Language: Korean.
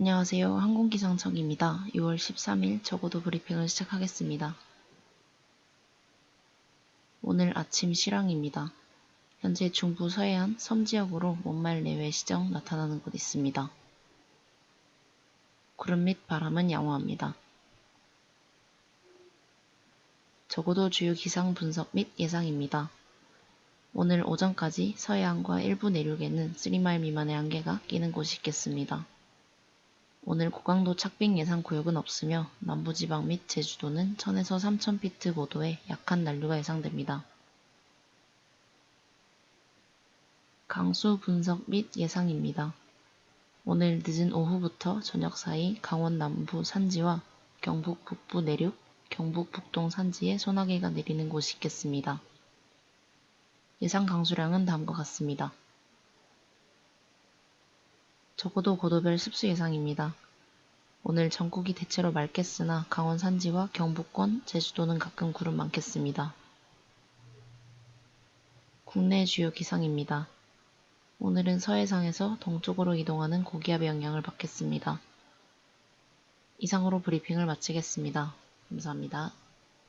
안녕하세요. 항공기상청입니다. 6월 13일 저고도 브리핑을 시작하겠습니다. 오늘 아침 실황입니다. 현재 중부 서해안 섬 지역으로 먼말 내외 시정 나타나는 곳 있습니다. 구름 및 바람은 양호합니다. 저고도 주요 기상 분석 및 예상입니다. 오늘 오전까지 서해안과 일부 내륙에는 3마일 미만의 안개가 끼는 곳이 있겠습니다. 오늘 고강도 착빙 예상 구역은 없으며 남부지방 및 제주도는 1000에서 3000피트 고도의 약한 난류가 예상됩니다. 강수 분석 및 예상입니다. 오늘 늦은 오후부터 저녁 사이 강원 남부 산지와 경북 북부 내륙, 경북 북동 산지에 소나기가 내리는 곳이 있겠습니다. 예상 강수량은 다음과 같습니다. 적어도 고도별 습수 예상입니다. 오늘 전국이 대체로 맑겠으나 강원 산지와 경북권, 제주도는 가끔 구름 많겠습니다. 국내 주요 기상입니다. 오늘은 서해상에서 동쪽으로 이동하는 고기압의 영향을 받겠습니다. 이상으로 브리핑을 마치겠습니다. 감사합니다.